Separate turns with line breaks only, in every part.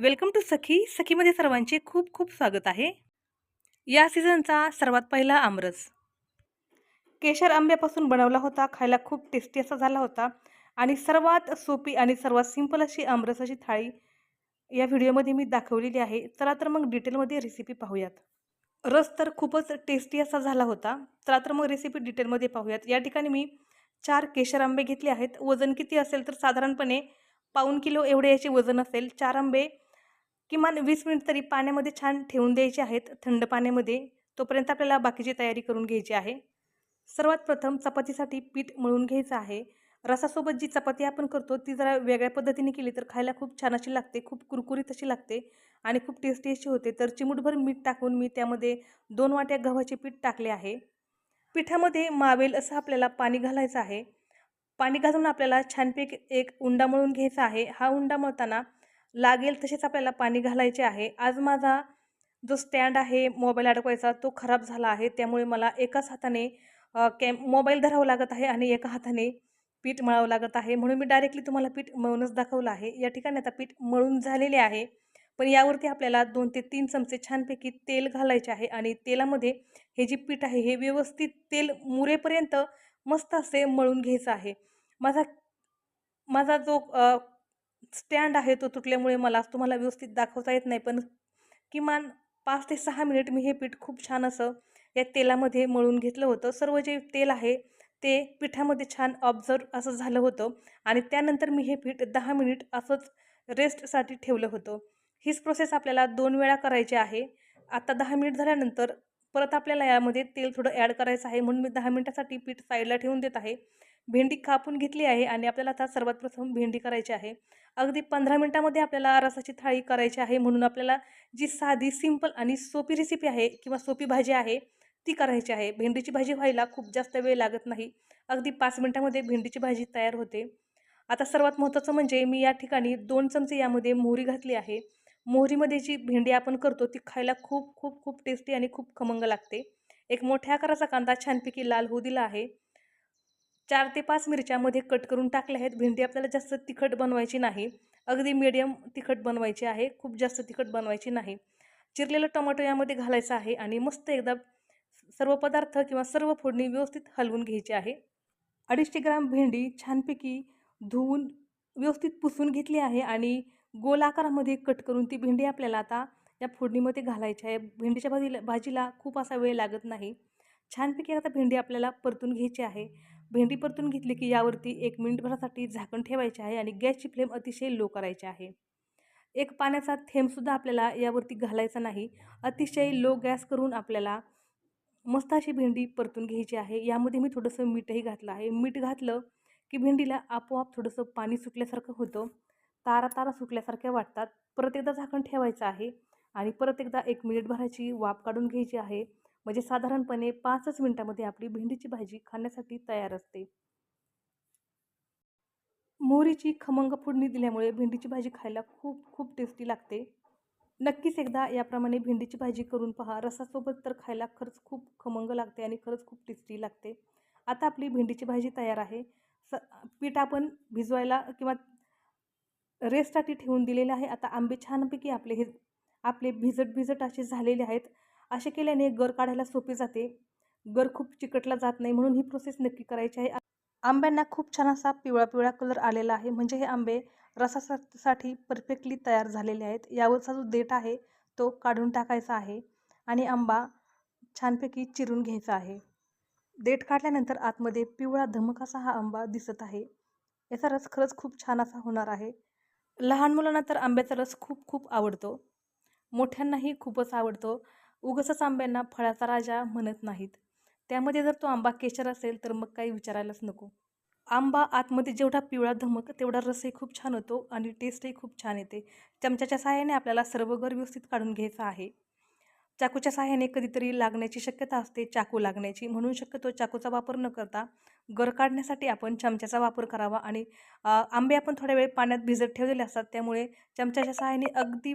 Welcome to सखी. सखीमध्ये सर्वांचे खूप खूप स्वागत आहे. या सीझनचा सर्वात पहिला आमरस. केशर आंब्यापासून बनवला होता खायला खूप टेस्टी असा झाला होता आणि सर्वात सोपी आणि सर्वात सिंपल अशी आमरसाची थाळी या व्हिडिओमध्ये मी दाखवलेली आहे. चला तर मग डिटेलमध्ये रेसिपी पाहूयात. रस तर खूपच टेस्टी असा झाला होता. चला तर मग रेसिपी डिटेलमध्ये पाहूयात. या ठिकाणी मी चार केशर आंबे घेतले आहेत. वजन किती असेल तर साधारणपणे पाऊन किलो एवढे याचे वजन असेल. चार आंबे किमान वीस मिनिट तरी पाण्यामध्ये छान ठेवून द्यायचे आहेत. थंड पाण्यामध्ये तोपर्यंत आपल्याला बाकीची तयारी करून घ्यायची आहे. सर्वात प्रथम चपातीसाठी पीठ मळून घ्यायचं आहे. रसासोबत जी चपाती आपण करतो ती जरा वेगळ्या पद्धतीने केली तर खायला खूप छान अशी लागते खूप कुरकुरीत अशी लागते आणि खूप टेस्टी अशी होते. तर चिमूटभर मीठ टाकून मी त्यामध्ये दोन वाट्या गव्हाचे पीठ टाकले आहे. पिठामध्ये मावेल असं आपल्याला पाणी घालायचं आहे. पाणी घालून आपल्याला छानपैकी एक उंडा मळून घ्यायचा आहे. हा उंडा मळताना लागेल तसेच आपल्याला पाणी घालायचे आहे. आज माझा जो स्टँड आहे मोबाईल अडकवायचा तो खराब झाला आहे. त्यामुळे मला एकाच हाताने कॅम मोबाईल धरावं लागत आहे आणि एका हाताने पीठ मळावं लागत आहे. म्हणून मी डायरेक्टली तुम्हाला पीठ मळूनच दाखवलं आहे. या ठिकाणी आता पीठ मळून झालेले आहे. पण यावरती आपल्याला दोन ते तीन चमचे छानपैकी तेल घालायचे आहे आणि तेलामध्ये हे जे पीठ आहे हे व्यवस्थित तेल मुरेपर्यंत मस्त असे मळून घ्यायचं आहे. माझा माझा जो स्टँड आहे तो तुटल्यामुळे मला तुम्हाला व्यवस्थित दाखवता येत नाही पण किमान पाच ते सहा मिनिट मी हे पीठ खूप छान असं या तेलामध्ये मळून घेतलं होतं. सर्व जे तेल आहे ते पिठामध्ये छान ऑब्झर्व असं झालं होतं आणि त्यानंतर मी हे पीठ दहा मिनिट असंच रेस्टसाठी ठेवलं होतं. हीच प्रोसेस आपल्याला दोन वेळा करायची आहे. आता दहा मिनिट झाल्यानंतर परत आपल्याला यामध्ये तेल थोडं ॲड करायचं आहे म्हणून मी दहा मिनिटासाठी पीठ साईडला ठेवून देत आहे. भेंडी कापून घेतली आहे आणि आपल्याला आता सर्वात प्रथम भेंडी करायची आहे. अगदी पंधरा मिनटामध्ये आपल्याला रसाची थाळी करायची आहे. म्हणून आपल्याला जी साधी सिंपल आणि सोपी रेसिपी आहे किंवा सोपी भाजी आहे ती करायची आहे. भेंडीची भाजी व्हायला खूप जास्त वेळ लागत नाही. अगदी पाच मिनटामध्ये भेंडीची भाजी तयार होते. आता सर्वात महत्त्वाचं म्हणजे मी या ठिकाणी दोन चमचे यामध्ये मोहरी घातली आहे. मोहरीमध्ये जी भेंडी आपण करतो ती खायला खूप खूप खूप टेस्टी आणि खूप खमंग लागते. एक मोठ्या आकाराचा कांदा छानपैकी लाल होऊ दिला आहे. चार ते पाच मिरच्यामध्ये कट करून टाकल्या आहेत. भेंडी आपल्याला जास्त तिखट बनवायची नाही. अगदी मीडियम तिखट बनवायची आहे. खूप जास्त तिखट बनवायची नाही. चिरलेलं टोमॅटो यामध्ये घालायचं आहे आणि मस्त एकदा सर्व पदार्थ किंवा सर्व फोडणी व्यवस्थित हलवून घ्यायची आहे. अडीचशे ग्राम भेंडी छानपैकी धुवून व्यवस्थित पुसून घेतली आहे आणि गोल आकारामध्ये कट करून ती भेंडी आपल्याला आता या फोडणीमध्ये घालायची आहे. भेंडीच्या भाजीला भाजीला खूप असा वेळ लागत नाही. छानपैकी आता भेंडी आपल्याला परतून घ्यायची आहे. भेंडी परतून घेतली की यावरती एक मिनिटभरासाठी झाकण ठेवायचे आहे आणि गॅसची फ्लेम अतिशय लो करायची आहे. एक पाण्याचा थेंबसुद्धा आपल्याला यावरती घालायचा नाही. अतिशय लो गॅस करून आपल्याला मस्त अशी भेंडी परतून घ्यायची आहे. यामध्ये मी थोडंसं मीठही घातलं आहे. मीठ घातलं की भेंडीला आपोआप थोडंसं पाणी सुटल्यासारखं होतं. तारा तारा सुटल्यासारख्या वाटतात. परत एकदा झाकण ठेवायचं आहे आणि परत एकदा एक मिनिट भराची वाफ काढून घ्यायची आहे. म्हणजे साधारणपणे पाचच मिनटामध्ये आपली भेंडीची भाजी खाण्यासाठी तयार असते. मोहरीची खमंग फोडणी दिल्यामुळे भेंडीची भाजी खायला खूप खूप टेस्टी लागते. नक्कीच एकदा याप्रमाणे भेंडीची भाजी करून पहा. रसासोबत तर खायला खरंच खूप खमंग लागते आणि खरंच खूप टेस्टी लागते. आता आपली भेंडीची भाजी तयार आहे. स पीठ आपण भिजवायला किंवा रेस्टसाठी ठेवून दिलेले आहे. आता आंबे छानपैकी आपले हे आपले भिजट भिजट असे झालेले आहेत. असे केल्याने गर काढायला सोपे जाते. गर खूप चिकटला जात नाही म्हणून ही प्रोसेस नक्की करायची आहे. आंब्यांना खूप छान असा पिवळा पिवळा कलर आलेला आहे. म्हणजे हे आंबे रसासाठी परफेक्टली तयार झालेले आहेत. यावरचा जो देठ आहे तो काढून टाकायचा आहे आणि आंबा छानपैकी चिरून घ्यायचा आहे. देठ काढल्यानंतर आतमध्ये पिवळा धमक असा हा आंबा दिसत आहे. याचा रस खरंच खूप छान असा होणार आहे. लहान मुलांना तर आंब्याचा रस खूप खूप आवडतो. मोठ्यांनाही खूपच आवडतो. उगसच आंब्यांना फळाचा राजा म्हणत नाहीत. त्यामध्ये जर तो आंबा केशर असेल तर मग काही विचारायलाच नको. आंबा आतमध्ये जेवढा पिवळा धमक तेवढा रसही खूप छान होतो आणि टेस्टही खूप छान येते. चमच्याच्या सहाय्याने आपल्याला सर्व घर व्यवस्थित काढून घ्यायचं आहे. चाकूच्या सहाय्याने कधीतरी लागण्याची शक्यता असते चाकू लागण्याची. म्हणून शक्यतो चाकूचा वापर न करता गर काढण्यासाठी आपण चमच्याचा वापर करावा आणि आंबे आपण थोड्या वेळ पाण्यात भिजत ठेवलेले असतात त्यामुळे चमच्याच्या सहाय्याने अगदी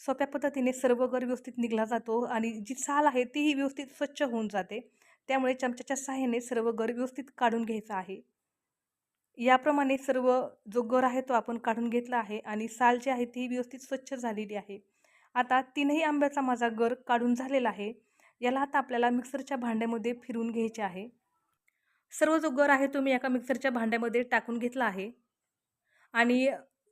सोप्या पद्धतीने सर्व गर व्यवस्थित निघला जातो आणि जी साल आहे तीही व्यवस्थित स्वच्छ होऊन जाते. त्यामुळे चमच्याच्या सहाय्याने सर्व गर व्यवस्थित काढून घ्यायचं आहे. याप्रमाणे सर्व जो गर आहे तो आपण काढून घेतला आहे आणि साल जी आहे ती व्यवस्थित स्वच्छ झालेली आहे. आता तीनही आंब्याचा माझा गर काढून झालेला आहे. याला आता आपल्याला मिक्सरच्या भांड्यामध्ये फिरून घ्यायचे आहे. सर्व जो गर आहे तो मी एका मिक्सरच्या भांड्यामध्ये टाकून घेतला आहे. आणि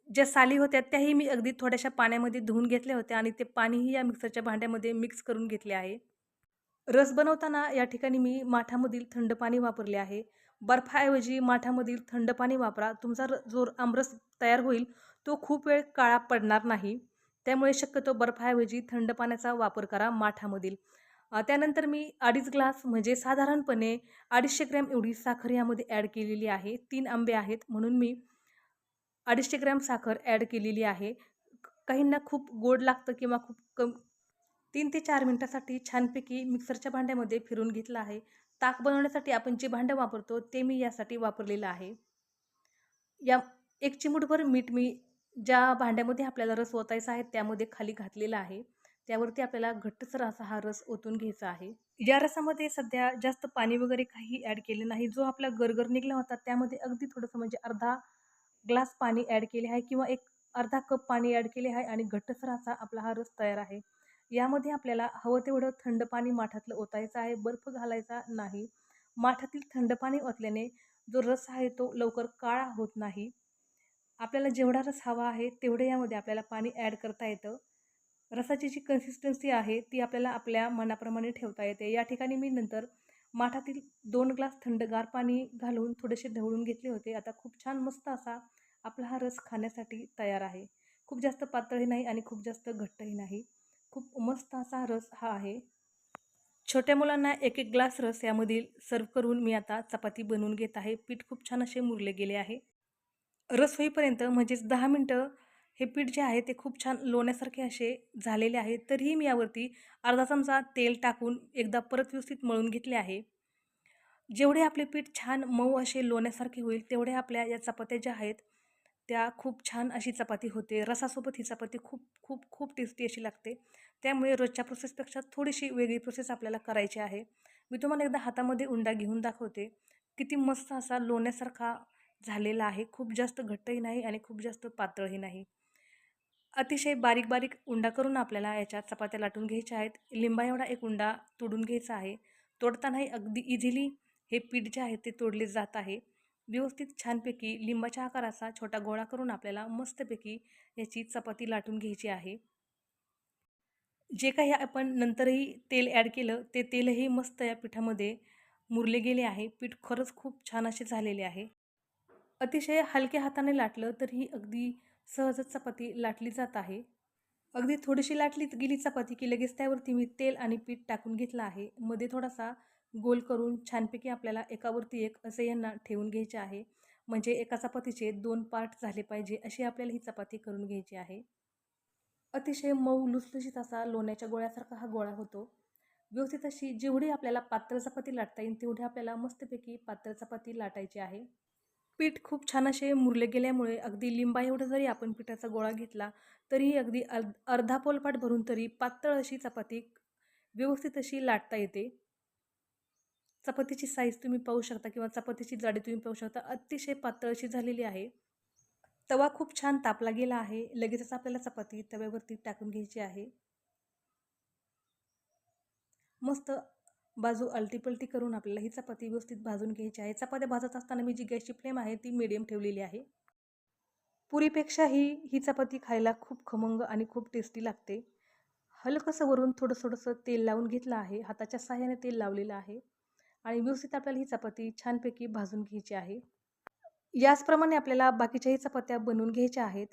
ज्या साली होत्या त्याही मी अगदी थोड्याशा पाण्यामध्ये धुवून घेतल्या होत्या आणि ते पाणीही या मिक्सरच्या भांड्यामध्ये मिक्स करून घेतले आहे. रस बनवताना या ठिकाणी मी माठामधील थंड पाणी वापरले आहे. बर्फाऐवजी माठामधील थंड पाणी वापरा. तुमचा र जो आमरस तयार होईल तो खूप वेळ काळा पडणार नाही. त्यामुळे शक्यतो बर्फाऐवजी थंड पाण्याचा वापर करा माठामधील. त्यानंतर मी अडीच ग्लास म्हणजे साधारणपणे अडीचशे ग्रॅम एवढी साखर यामध्ये ॲड केलेली आहे. तीन आंबे आहेत म्हणून मी अडीचशे ग्रॅम साखर ॲड केलेली आहे. काहींना खूप गोड लागतं किंवा खूप कम तीन ते चार मिनटासाठी छानपैकी मिक्सरच्या भांड्यामध्ये फिरून घेतलं आहे. ताक बनवण्यासाठी आपण जे भांडं वापरतो ते मी यासाठी वापरलेलं आहे. या एक चिमूटभर मीठ मी ज्या भांड्यामध्ये आपल्याला रस ओतायचा आहे त्यामध्ये खाली घातलेला आहे. त्यावरती आपल्याला घट्टसर असा हा रस ओतून घ्यायचा आहे. या रसामध्ये सध्या जास्त पाणी वगैरे काही ॲड केले नाही. जो आपला गरगर निघला होता त्यामध्ये अगदी थोडंसं म्हणजे अर्धा ग्लास पाणी ॲड केले आहे किंवा एक अर्धा कप पाणी ॲड केले आहे आणि घटसराचा आपला हा रस तयार आहे. यामध्ये आपल्याला हवं तेवढं थंड पाणी माठातलं ओतायचं आहे बर्फ घालायचा नाही. माठातील थंड पाणी ओतल्याने जो रस आहे तो लवकर काळा होत नाही. आपल्याला जेवढा रस हवा आहे तेवढे यामध्ये आपल्याला पाणी ॲड करता येतं. रसाची जी कन्सिस्टन्सी आहे ती आपल्याला आपल्या मनाप्रमाणे ठेवता येते. या ठिकाणी मी नंतर माठातील दोन ग्लास थंडगार पाणी घालून थोडेसे ढवळून घेतले होते. आता खूप छान मस्त असा आपला हा रस खाण्यासाठी तयार आहे. खूप जास्त पातळही नाही आणि खूप जास्त घट्टही नाही. खूप मस्त असा रस हा आहे. छोट्या मुलांना एक एक ग्लास रस यामधील सर्व करून मी आता चपाती बनवून घेत आहे. पीठ खूप छान असे मुरले गेले आहे. रस होईपर्यंत म्हणजेच दहा मिनटं हे पीठ जे आहे ते खूप छान लोण्यासारखे असे झालेले आहे. तरीही मी यावरती अर्धा चमचा तेल टाकून एकदा परत व्यवस्थित मळून घेतले आहे. जेवढे आपले पीठ छान मऊ असे लोण्यासारखे होईल तेवढे आपल्या या चपात्या ज्या आहेत त्या खूप छान अशी चपाती होते. रसासोबत ही चपाती खूप खूप खूप टेस्टी अशी लागते. त्यामुळे रोजच्या प्रोसेसपेक्षा थोडीशी वेगळी प्रोसेस आपल्याला करायची आहे. मी तुम्हाला एकदा हातामध्ये उंडा घेऊन दाखवते. किती मस्त असा लोण्यासारखा झालेला आहे. खूप जास्त घट्टही नाही आणि खूप जास्त पातळही नाही. अतिशय बारीक बारीक उंडा करून आपल्याला याच्यात चपात्या लाटून घ्यायच्या आहेत. लिंबा एवढा एक उंडा तोडून घ्यायचा आहे. तोडतानाही अगदी इझिली हे पीठ जे आहे ते तोडले जात आहे. व्यवस्थित छानपैकी लिंबाच्या आकाराचा छोटा गोळा करून आपल्याला मस्तपैकी याची चपाती लाटून घ्यायची आहे. जे काही आपण नंतरही तेल ॲड केलं ते तेलही मस्त या पिठामध्ये मुरले गेले आहे. पीठ खरंच खूप छान असे झालेले आहे. अतिशय हलक्या हाताने लाटलं तरीही अगदी सहजच चपाती लाटली जात आहे. अगदी थोडीशी लाटली गेली चपाती की लगेच त्यावरती मी तेल आणि पीठ टाकून घेतलं आहे. मध्ये थोडासा गोल करून छानपैकी आपल्याला एकावरती एक असे यांना ठेवून घ्यायचे आहे. म्हणजे एका चपातीचे दोन पार्ट झाले पाहिजे अशी आपल्याला ही चपाती करून घ्यायची आहे. अतिशय मऊ लुसलुशीत असा लोण्याच्या गोळ्यासारखा हा गोळा होतो. व्यवस्थित अशी जेवढी आपल्याला पातळ चपाती लाटता येईल तेवढी आपल्याला मस्तपैकी पातळ चपाती लाटायची आहे. पीठ खूप छान असे मुरले गेल्यामुळे अगदी लिंबा एवढं जरी आपण पिठाचा गोळा घेतला तरीही अगदी अर्धा पोलपाट भरून तरी पातळ अशी चपाती व्यवस्थित अशी लाटता येते. चपातीची साईज तुम्ही पाहू शकता किंवा चपातीची जाडी तुम्ही पाहू शकता अतिशय पातळ अशी झालेली आहे. तवा खूप छान तापला गेला आहे. लगेचच आपल्याला चपाती तव्यावरती टाकून घ्यायची आहे. मस्त बाजू अलटीपलटी करून आपल्याला ही चपाती व्यवस्थित भाजून घ्यायची आहे. चपात्या भाजत असताना मी जी गॅसची फ्लेम आहे ती मिडियम ठेवलेली आहे. पुरीपेक्षा ही ही चपाती खायला खूप खमंग आणि खूप टेस्टी लागते. हलकंसं वरून थोडं थोडंसं तेल लावून घेतलं आहे. हाताच्या सहाय्याने तेल लावलेलं आहे. आणि व्यवस्थित आपल्याला ही चपाती छानपैकी भाजून घ्यायची आहे. याचप्रमाणे आपल्याला बाकीच्याही चपात्या बनवून घ्यायच्या आहेत.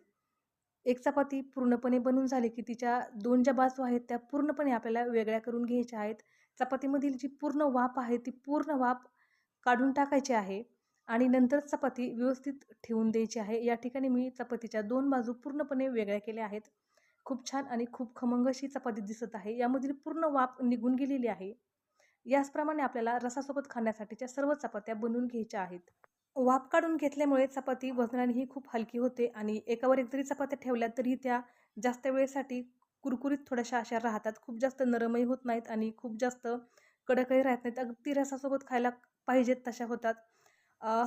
एक चपाती पूर्णपणे बनून झाली की तिच्या दोन ज्या बाजू आहेत त्या पूर्णपणे आपल्याला वेगळ्या करून घ्यायच्या आहेत. चपातीमधील जी पूर्ण वाफ आहे ती पूर्ण वाफ काढून टाकायची आहे आणि नंतर चपाती व्यवस्थित ठेवून द्यायची आहे. या ठिकाणी मी चपातीच्या दोन बाजू पूर्णपणे वेगळ्या केल्या आहेत. खूप छान आणि खूप खमंग अशी चपाती दिसत आहे. यामधील पूर्ण वाफ निघून गेलेली आहे. याचप्रमाणे आपल्याला रसासोबत खाण्यासाठीच्या सर्व चपात्या बनवून घ्यायच्या आहेत. वाफ काढून घेतल्यामुळे चपाती वजनानेही खूप हलकी होते आणि एकावर एक जरी चपात्या ठेवल्या तरी त्या जास्त वेळेसाठी कुरकुरीत थोड्याशा अशा राहतात. खूप जास्त नरमही होत नाहीत आणि खूप जास्त कडकही राहत नाहीत. अगदी रसासोबत खायला पाहिजेत तशा होतात.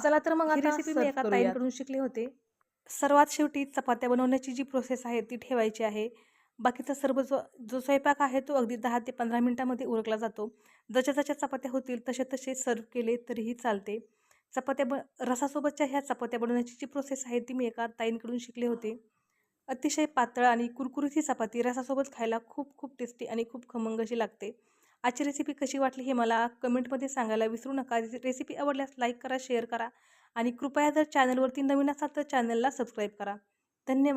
चला तर मग
ही रेसिपी मी एका. ताईंकडून शिकले होते. सर्वात शेवटी चपात्या बनवण्याची जी प्रोसेस आहे ती ठेवायची आहे. बाकीचा सर्व जो जो स्वयंपाक आहे तो अगदी दहा ते पंधरा मिनटामध्ये उरकला जातो. जशा जशा चपात्या होतील तसे तसे सर्व केले तरीही चालते. चपात्या ब रसासोबतच्या ह्या चपात्या बनवण्याची जी प्रोसेस आहे ती मी एका ताईंकडून शिकले होते. अतिशय पातळ आणि कुरकुरीत ही चपाती रसासोबत खायला खूप खूप टेस्टी आणि खूप खमंग अशी लागते. आजची रेसिपी कशी वाटली हे मला कमेंटमध्ये सांगायला विसरू नका. रेसिपी आवडल्यास लाईक करा शेअर करा आणि कृपया जर चॅनलवरती नवीन असाल तर चॅनलला सबस्क्राईब करा. धन्यवाद.